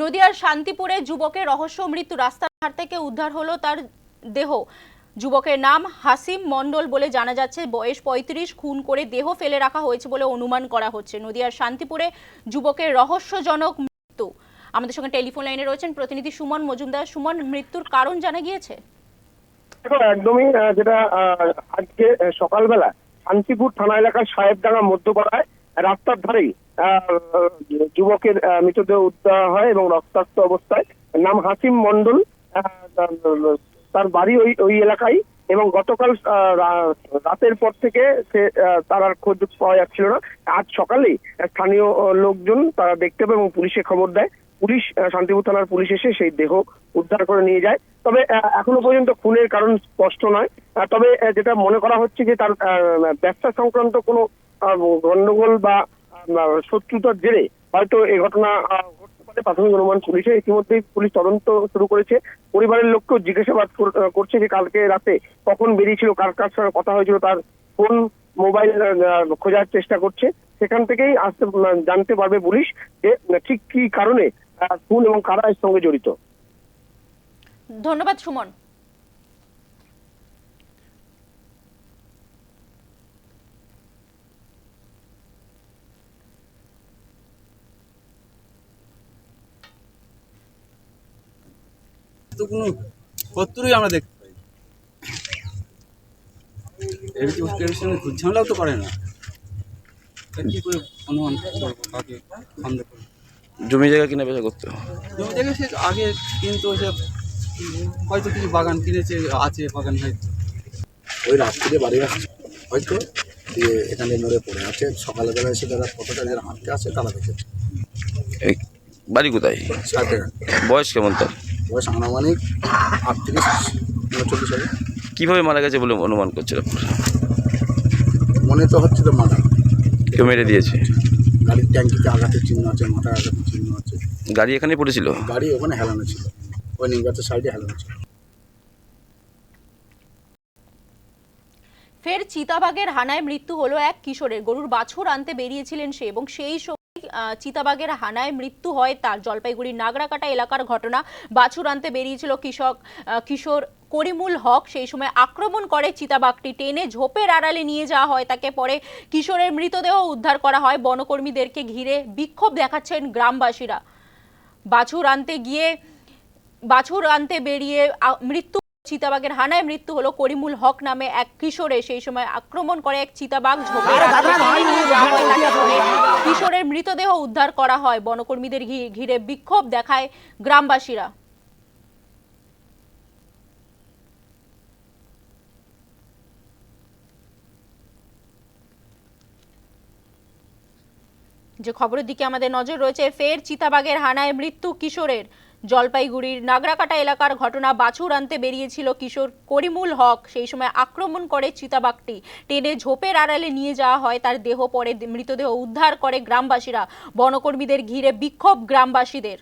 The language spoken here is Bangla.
নদিয়ার শান্তিপুরে যুবকের রহস্য মৃত্যু। রাস্তার ধার থেকে উদ্ধার হলো তার দেহ। যুবকের নাম হাসিম মণ্ডল বলে জানা যাচ্ছে, বয়স পঁয়ত্রিশ, খুন করে দেহ ফেলে রাখা হয়েছে বলে অনুমান করা হচ্ছে। নদিয়ার শান্তিপুরে যুবকের রহস্যজনক মৃত্যু। আমাদের সঙ্গে টেলিফোন লাইনে রয়েছেন প্রতিনিধি সুমন মজুমদার। সুমন, মৃত্যুর কারণ জানা গিয়েছে? একদমই যেটা আজকে সকালবেলা শান্তিপুর থানা এলাকার সাহেবডাঙ্গা মধ্যপাড়ায় রাস্তার ধারেই যুবকের মৃতদেহ উদ্ধার হয় এবং রক্তাক্ত অবস্থায়। নাম হাসিম মন্ডল তার বাড়ি ওই ওই এলাকায় এবং গতকাল রাতের পর থেকে সে তার আর খোঁজ পাওয়া যাচ্ছিল না। আজ সকালেই স্থানীয় লোকজন তারা দেখতে পায় এবং পুলিশে খবর দেয়। পুলিশ শান্তিপুর থানার পুলিশ এসে সেই দেহ উদ্ধার করে নিয়ে যায়। তবে এখনও পর্যন্ত খুনের কারণ স্পষ্ট নয়। তবে যেটা মনে করা হচ্ছে যে তার ব্যবসা সংক্রান্ত কোনো গন্ডগোল বা শত্রুতার জেরে হয়তো এই ঘটনা ঘটতে পারে। প্রাথমিক অনুমান পুলিশের ইতিমধ্যেই পুলিশ তদন্ত শুরু করেছে। পরিবারের লোককেও জিজ্ঞাসাবাদ করছে যে কালকে রাতে কখন বেরিয়েছিল, কার কার সঙ্গে কথা হয়েছিল, তার ফোন, মোবাইল খোঁজার চেষ্টা করছে। সেখান থেকেই আসতে জানতে পারবে পুলিশ যে ঠিক কি কারণে খুন এবং কারা এর সঙ্গে জড়িত। ধন্যবাদ সুমন। তো কোনো শত্রুই আমরা দেখতে পাই। এর কি- এর সঙ্গে ঝামেলাও তো করে না। কি করে অনুমান করব কাকে সন্দেহ করব জমি জায়গা কিনে বেচা করতে জমি জায়গায় সে আগে কিন্তু সে হয়তো কিছু বাগান কিনেছে আছে বাগান হয়তো। ওই রাত্রিরে বাড়ি আসছে। হয়তো দিয়ে এখানে মরে পড়ে আছে। সকালবেলা এসে যারা ফটোটা যারা হাঁটতে আসে তারা দেখেছে এই বাড়ি কোথায়? বয়স কেমন তার? বয়স আনুমানিক আটত্রিশ উনচল্লিশ হবে। কীভাবে মারা গেছে বলে অনুমান করছিল মনে তো হচ্ছে তো মাথা কেউ মেরে দিয়েছে? গাড়ির ট্যাঙ্কিতে আঘাতের চিহ্ন আছে মাথায় আঘাতের চিহ্ন আছে। গাড়ি এখানে পড়েছিল? গাড়ি ওখানে হেলানো ছিল। ওই নিমগাছের সাইডে হেলানো ছিল। ফের চিতাবাঘের হানায় মৃত্যু হলো এক কিশোরের। গরুর বাছুর আনতে বেরিয়েছিলেন সে এবং সেই চিতাবাঘের হানায় মৃত্যু হয় তার জলপাইগুড়ির নাগরাকাটা এলাকার ঘটনা। বাছুর আনতে বেরিয়েছিল কৃষক কিশোর করিমুল হক। সেই সময় আক্রমণ করে চিতাবাঘটি। টেনে ঝোপের আড়ালে নিয়ে যাওয়া হয়। তাকে পরে কিশোরের মৃতদেহ উদ্ধার করা হয়। বনকর্মীদেরকে ঘিরে বিক্ষোভ দেখাচ্ছেন গ্রামবাসীরা। বাছুর আনতে গিয়ে, বাছুর আনতে বেরিয়ে মৃত্যু চিতাবাঘের হানায় মৃত্যু হলো করিমুল হক নামে এক কিশোরে। সেই সময় আক্রমণ করে এক চিতাবাঘ পরে কিশোরের মৃতদেহ উদ্ধার করা হয়। বনকর্মীদের ঘিরে বিক্ষোভ দেখায় গ্রামবাসীরা। যে খবরের দিকে আমাদের নজর রয়েছে ফের চিতাবাঘের হানায় মৃত্যু কিশোরের। জলপাইগুড়ির নাগরাকাটা এলাকার ঘটনা বাছুর আনতে বেরিয়েছিল কিশোর করিমুল হক। সেই সময় আক্রমণ করে চিতাবাঘটি। টেনে ঝোপের আড়ালে নিয়ে যাওয়া হয়, তার দেহ পরে মৃতদেহ উদ্ধার করে গ্রামবাসীরা। বনকর্মীদের ঘিরে বিক্ষোভ গ্রামবাসীদের।